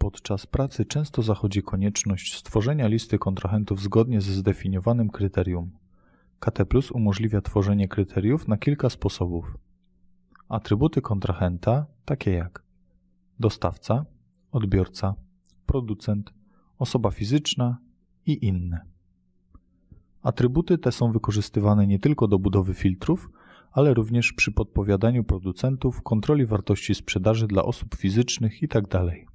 podczas pracy często zachodzi konieczność stworzenia listy kontrahentów zgodnie ze zdefiniowanym kryterium. KT Plus umożliwia tworzenie kryteriów na kilka sposobów. Atrybuty kontrahenta, takie jak dostawca, odbiorca, producent, osoba fizyczna i inne. Atrybuty te są wykorzystywane nie tylko do budowy filtrów, ale również przy podpowiadaniu producentów, kontroli wartości sprzedaży dla osób fizycznych tak itd.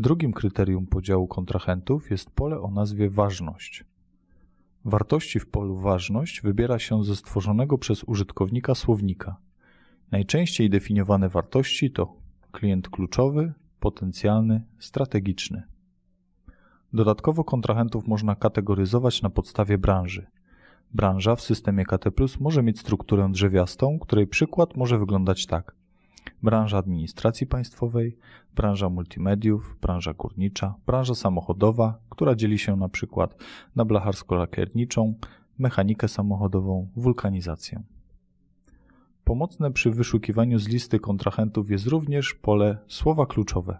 Drugim kryterium podziału kontrahentów jest pole o nazwie ważność. Wartości w polu ważność wybiera się ze stworzonego przez użytkownika słownika. Najczęściej definiowane wartości to klient kluczowy, potencjalny, strategiczny. Dodatkowo kontrahentów można kategoryzować na podstawie branży. Branża w systemie KT może mieć strukturę drzewiastą, której przykład może wyglądać tak. Branża administracji państwowej, branża multimediów, branża górnicza, branża samochodowa, która dzieli się na przykład na blacharsko-lakierniczą, mechanikę samochodową, wulkanizację. Pomocne przy wyszukiwaniu z listy kontrahentów jest również pole słowa kluczowe.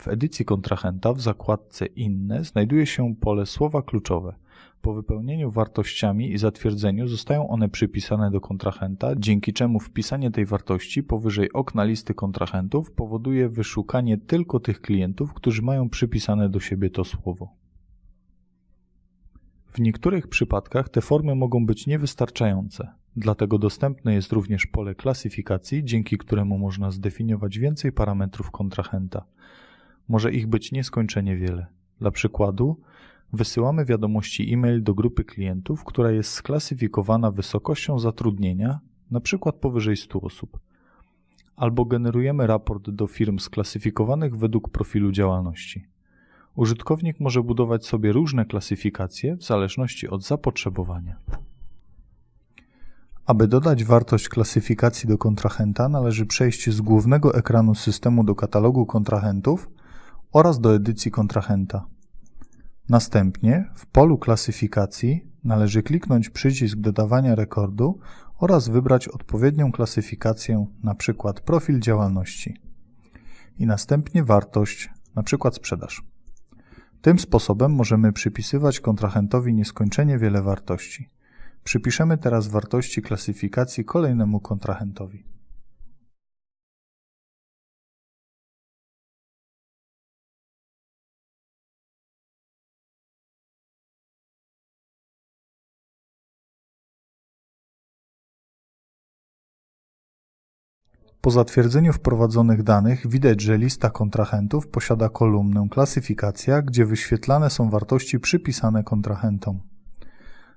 W edycji kontrahenta w zakładce Inne znajduje się pole słowa kluczowe. Po wypełnieniu wartościami i zatwierdzeniu zostają one przypisane do kontrahenta, dzięki czemu wpisanie tej wartości powyżej okna listy kontrahentów powoduje wyszukanie tylko tych klientów, którzy mają przypisane do siebie to słowo. W niektórych przypadkach te formy mogą być niewystarczające, dlatego dostępne jest również pole klasyfikacji, dzięki któremu można zdefiniować więcej parametrów kontrahenta. Może ich być nieskończenie wiele. Dla przykładu, wysyłamy wiadomości e-mail do grupy klientów, która jest sklasyfikowana wysokością zatrudnienia, np. powyżej 100 osób. Albo generujemy raport do firm sklasyfikowanych według profilu działalności. Użytkownik może budować sobie różne klasyfikacje w zależności od zapotrzebowania. Aby dodać wartość klasyfikacji do kontrahenta, należy przejść z głównego ekranu systemu do katalogu kontrahentów oraz do edycji kontrahenta. Następnie w polu klasyfikacji należy kliknąć przycisk dodawania rekordu oraz wybrać odpowiednią klasyfikację, np. profil działalności i następnie wartość, np. sprzedaż. Tym sposobem możemy przypisywać kontrahentowi nieskończenie wiele wartości. Przypiszemy teraz wartości klasyfikacji kolejnemu kontrahentowi. Po zatwierdzeniu wprowadzonych danych widać, że lista kontrahentów posiada kolumnę klasyfikacja, gdzie wyświetlane są wartości przypisane kontrahentom.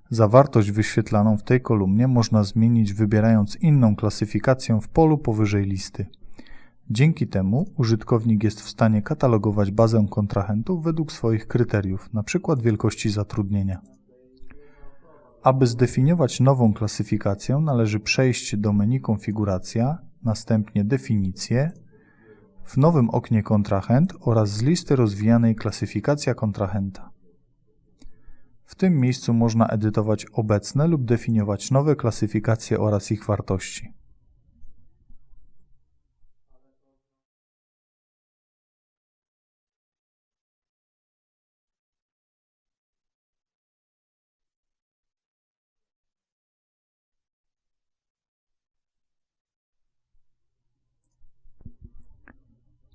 Zawartość wyświetlaną w tej kolumnie można zmienić wybierając inną klasyfikację w polu powyżej listy. Dzięki temu użytkownik jest w stanie katalogować bazę kontrahentów według swoich kryteriów, np. wielkości zatrudnienia. Aby zdefiniować nową klasyfikację, należy przejść do menu Konfiguracja następnie definicje, w nowym oknie kontrahent oraz z listy rozwijanej klasyfikacja kontrahenta. W tym miejscu można edytować obecne lub definiować nowe klasyfikacje oraz ich wartości.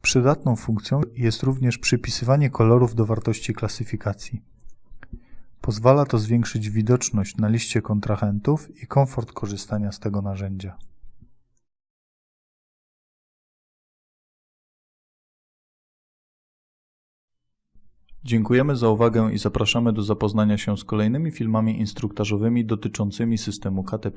Przydatną funkcją jest również przypisywanie kolorów do wartości klasyfikacji. Pozwala to zwiększyć widoczność na liście kontrahentów i komfort korzystania z tego narzędzia. Dziękujemy za uwagę i zapraszamy do zapoznania się z kolejnymi filmami instruktażowymi dotyczącymi systemu KT+.